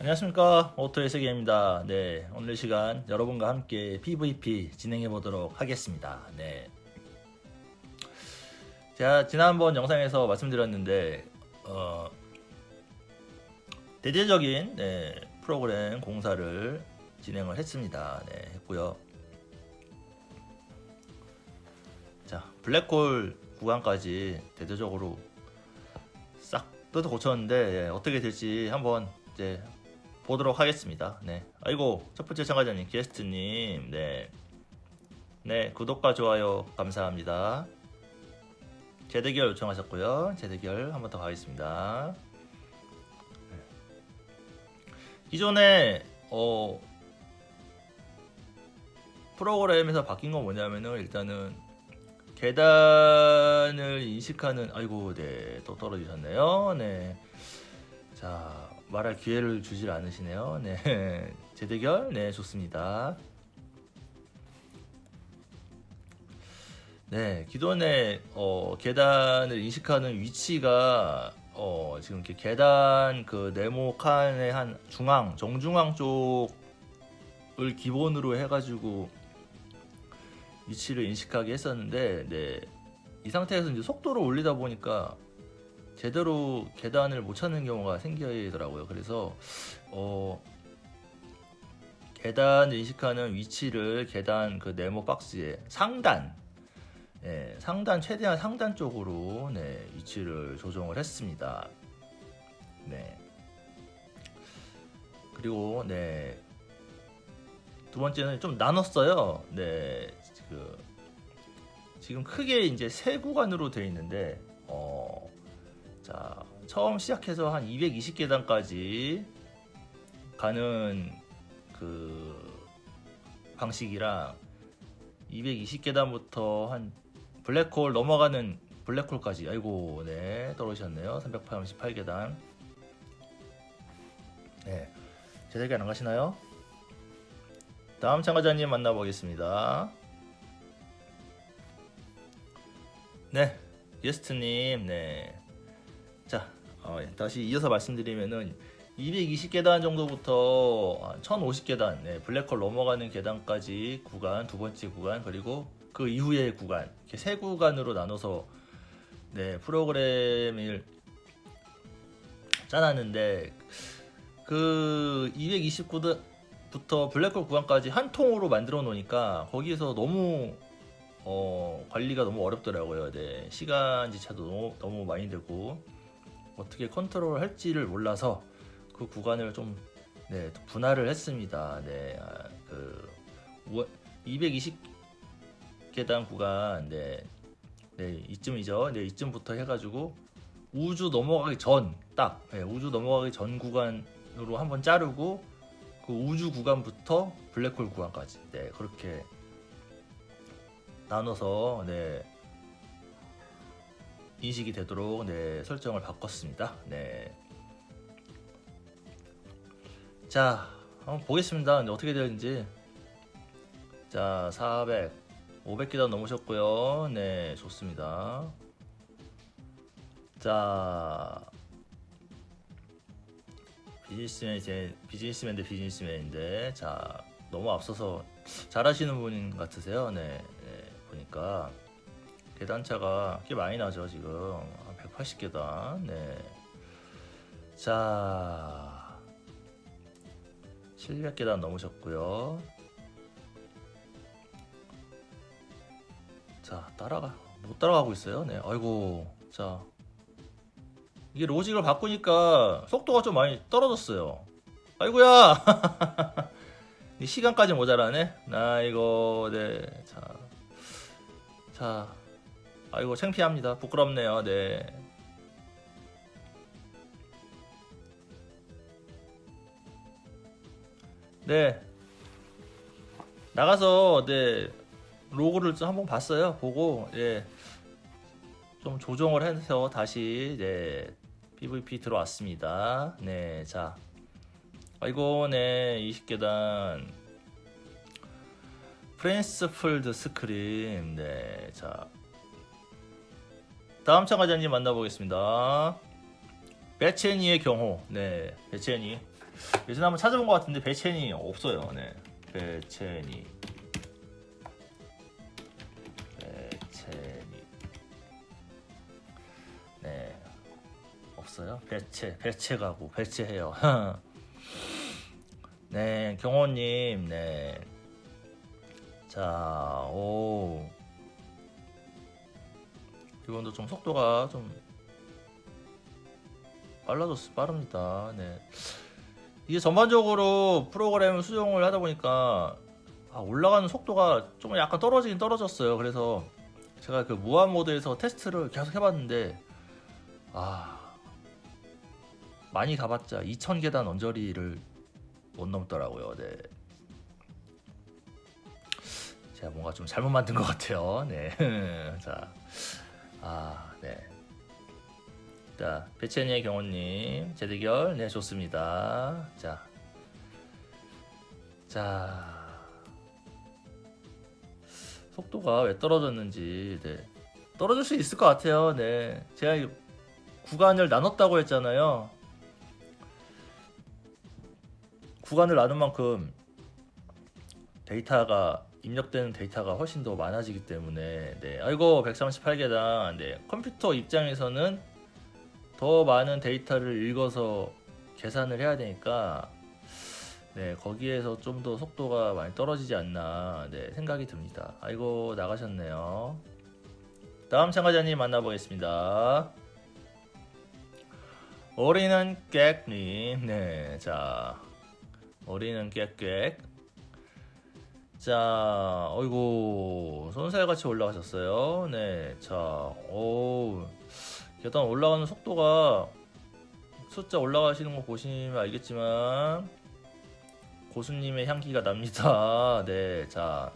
안녕하십니까 오토의 세계입니다. 네 오늘 시간 여러분과 함께 PVP 진행해 보도록 하겠습니다. 네 제가 지난번 영상에서 말씀드렸는데 어, 대대적인 네, 프로그램 공사를 진행을 했습니다. 네 했고요. 자 블랙홀 구간까지 대대적으로 싹 뜯어 고쳤는데 예, 어떻게 될지 한번 이제 보도록 하겠습니다. 네. 아이고, 첫 번째 참가자님, 게스트님, 네. 네, 구독과 좋아요 감사합니다. 재대결 요청하셨고요. 재대결 한 번 더 가겠습니다. 네. 기존에, 어, 프로그램에서 바뀐 건 뭐냐면은 일단은 계단을 인식하는 아이고 네 또 떨어지셨네요 네 자 말할 기회를 주질 않으시네요. 네 재대결 네 좋습니다. 네 기존에 어, 계단을 인식하는 위치가 어, 지금 이렇게 계단 그 네모 칸의 한 중앙 정중앙 쪽을 기본으로 해가지고 위치를 인식하게 했었는데 네, 이 상태에서 이제 속도를 올리다 보니까 제대로 계단을 못 찾는 경우가 생기더라고요. 그래서 어 계단 인식하는 위치를 계단 그 네모 박스의 상단 예, 상단 최대한 상단 쪽으로 네, 위치를 조정을 했습니다. 네. 그리고 네. 두 번째는 좀 나눴어요. 네. 그 지금 크게 이제 세 구간으로 되어 있는데 어 자, 처음 시작해서 한 220계단까지 가는 그 방식이랑 220계단부터 한 블랙홀 넘어가는 블랙홀까지 아이고 네 떨어지셨네요. 388계단. 네 제대로 안 가시나요? 다음 참가자님 만나보겠습니다. 네 게스트님 네 자, 어, 예, 다시 이어서 말씀드리면은 220계단 정도부터 1050계단, 네, 블랙홀 넘어가는 계단까지 구간, 두 번째 구간, 그리고 그 이후의 구간, 이렇게 세 구간으로 나눠서 네, 프로그램을 짜놨는데 그 229부터 블랙홀 구간까지 한 통으로 만들어 놓으니까 거기에서 너무 어, 관리가 너무 어렵더라고요. 네, 시간 지차도 너무, 너무 많이 들고 어떻게 컨트롤 할지를 몰라서 그 구간을 좀 네, 분할을 했습니다. 네, 아, 그 220계단 구간 네, 네 이쯤이죠. 네, 이쯤부터 해가지고 우주 넘어가기 전딱 네, 우주 넘어가기 전 구간으로 한번 자르고 그 우주 구간부터 블랙홀 구간까지 네 그렇게 나눠서 네 인식이 되도록 네, 설정을 바꿨습니다. 네. 자, 한번 보겠습니다. 어떻게 되는지. 자, 400, 500계단 넘으셨고요. 네, 좋습니다. 자, 비즈니스맨 비즈니스맨 대 비즈니스맨인데, 자, 너무 앞서서 잘하시는 분 같으세요. 네, 네 보니까. 계단차가 꽤 많이 나죠 지금. 180계단 네. 자. 700계단 넘으셨고요. 자 따라가 못 따라가고 있어요. 네 아이고. 자. 이게 로직을 바꾸니까 속도가 좀 많이 떨어졌어요. 아이고야. 시간까지 모자라네? 아이고 네자. 자, 아이고 창피합니다. 부끄럽네요. 네. 네. 나가서 네 로고를 좀 한번 봤어요. 보고 예. 좀 조정을 해서 다시 네 PVP 들어왔습니다. 네, 자. 아이고, 네, 20계단. 프랜스폴드 스크림. 네, 자. 다음 참가자님 만나보겠습니다. 베체니의 경호. 네, 베체니. 예전에 한번 찾아본 것 같은데 배첸이 없어요. 네, 배첸이 배첸이 네 없어요. 배체 배체 가고 배체해요. 네 경호님 네. 자, 오. 이번도 좀 속도가 좀 빨라졌어, 빠릅니다. 네. 이게 전반적으로 프로그램 수정을 하다 보니까 아, 올라가는 속도가 좀 약간 떨어지긴 떨어졌어요. 그래서 제가 그 무한 모드에서 테스트를 계속 해봤는데 아 많이 가봤자 2,000계단 언저리를 못 넘더라고요. 네. 제가 뭔가 좀 잘못 만든 것 같아요. 네. 자, 아, 네. 자, 배첸이의 경호님, 재대결, 네, 좋습니다. 자, 자, 속도가 왜 떨어졌는지, 네. 떨어질 수 있을 것 같아요. 네. 제가 이 구간을 나눴다고 했잖아요. 구간을 나눈 만큼 데이터가 입력되는 데이터가 훨씬 더 많아지기 때문에 네. 아이고 138계단 네. 컴퓨터 입장에서는 더 많은 데이터를 읽어서 계산을 해야 되니까 네 거기에서 좀 더 속도가 많이 떨어지지 않나 네 생각이 듭니다. 아이고 나가셨네요. 다음 참가자님 만나보겠습니다. 어린은 깨님. 네 자. 어린은 깨깨 자, 어이구, 손살같이 올라가셨어요. 네, 자, 오, 계단 올라가는 속도가 숫자 올라가시는 거 보시면 알겠지만 고수님의 향기가 납니다. 네, 자,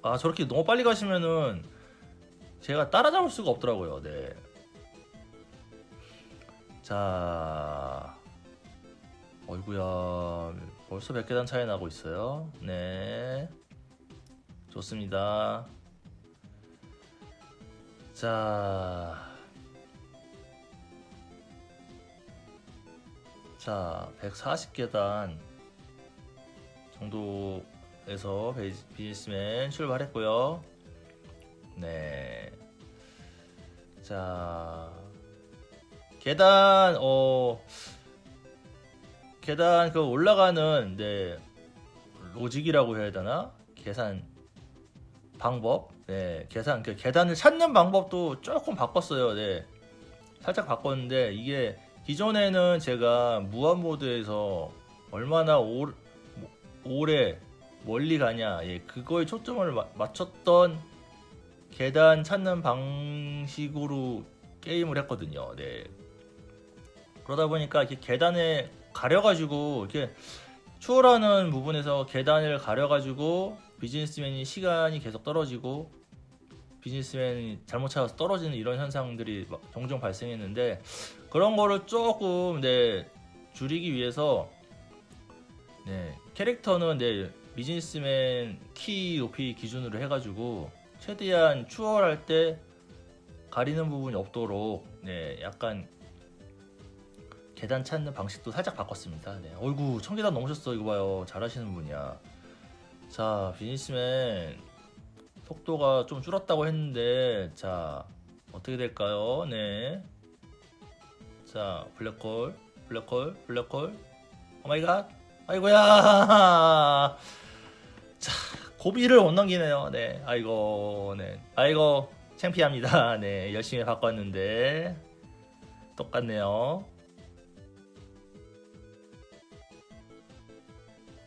아 저렇게 너무 빨리 가시면은 제가 따라잡을 수가 없더라고요. 네, 자, 어이구야. 벌써 몇 계단 차이 나고 있어요. 네. 좋습니다. 자. 자, 140계단 정도에서 비즈니스맨 출발했고요. 네. 자. 계단 어 계단 그 올라가는 네 로직이라고 해야 되나? 계산 방법? 네 계산 그 계단을 찾는 방법도 조금 바꿨어요. 네 살짝 바꿨는데 이게 기존에는 제가 무한 모드에서 얼마나 오, 오래 멀리 가냐 예 그거에 초점을 마- 맞췄던 계단 찾는 방식으로 게임을 했거든요. 네. 그러다 보니까 이렇게 계단에 가려가지고 이렇게 추월하는 부분에서 계단을 가려가지고 비즈니스맨이 시간이 계속 떨어지고 비즈니스맨이 잘못 찾아서 떨어지는 이런 현상들이 막 종종 발생했는데 그런 거를 조금 네 줄이기 위해서 네 캐릭터는 네 비즈니스맨 키 높이 기준으로 해가지고 최대한 추월할 때 가리는 부분이 없도록 네 약간 계단 찾는 방식도 살짝 바꿨습니다. 네. 어이구 청계단 넘으셨어 이거 봐요 잘하시는 분이야. 자 비즈니스맨 속도가 좀 줄었다고 했는데 자 어떻게 될까요? 네. 자 블랙홀 블랙홀 블랙홀 오마이갓 아이고야 자 고비를 못 넘기네요. 네 아이고 네 아이고 창피합니다. 네 열심히 바꿨는데 똑같네요.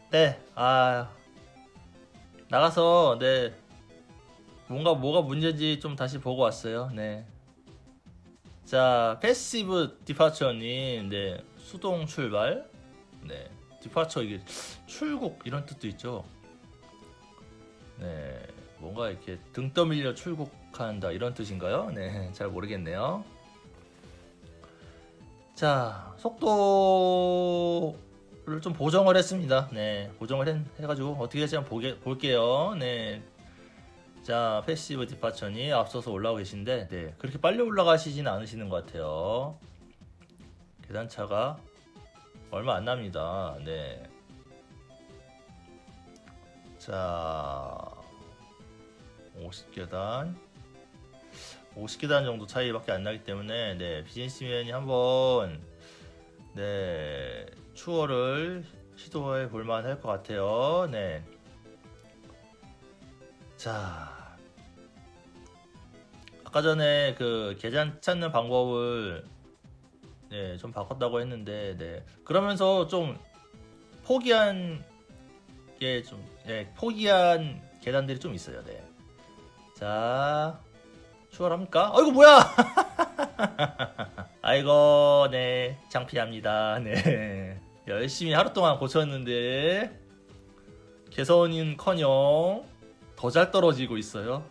네, 아 나가서 네 뭔가 뭐가 문제인지 좀 다시 보고 왔어요. 네. 자, 패시브 디파처님, 네 수동 출발, 네 디파처 이게 출국 이런 뜻도 있죠. 네, 뭔가 이렇게 등 떠밀려 출국한다 이런 뜻인가요? 네, 잘 모르겠네요. 자, 속도 를 좀 보정을 했습니다. 네, 보정을 해, 해가지고 어떻게 될지 한번 보게, 볼게요. 네. 자, 패시브 디파처니 앞서서 올라오고 계신데, 네, 그렇게 빨리 올라가시지는 않으시는 것 같아요. 계단차가 얼마 안 납니다. 네. 자, 50계단. 50계단 정도 차이밖에 안 나기 때문에 네, 비즈니스맨이 한번 네, 추월을 시도해 볼 만 할 것 같아요. 네. 자. 아까 전에 그 계단 찾는 방법을 네, 좀 바꿨다고 했는데 네. 그러면서 좀 포기한 게 좀 네, 포기한 계단들이 좀 있어요. 네. 자, 추월합니까? 아이고 뭐야? 아이고 네 창피합니다. 네 열심히 하루 동안 고쳤는데 개선인커녕 더 잘 떨어지고 있어요.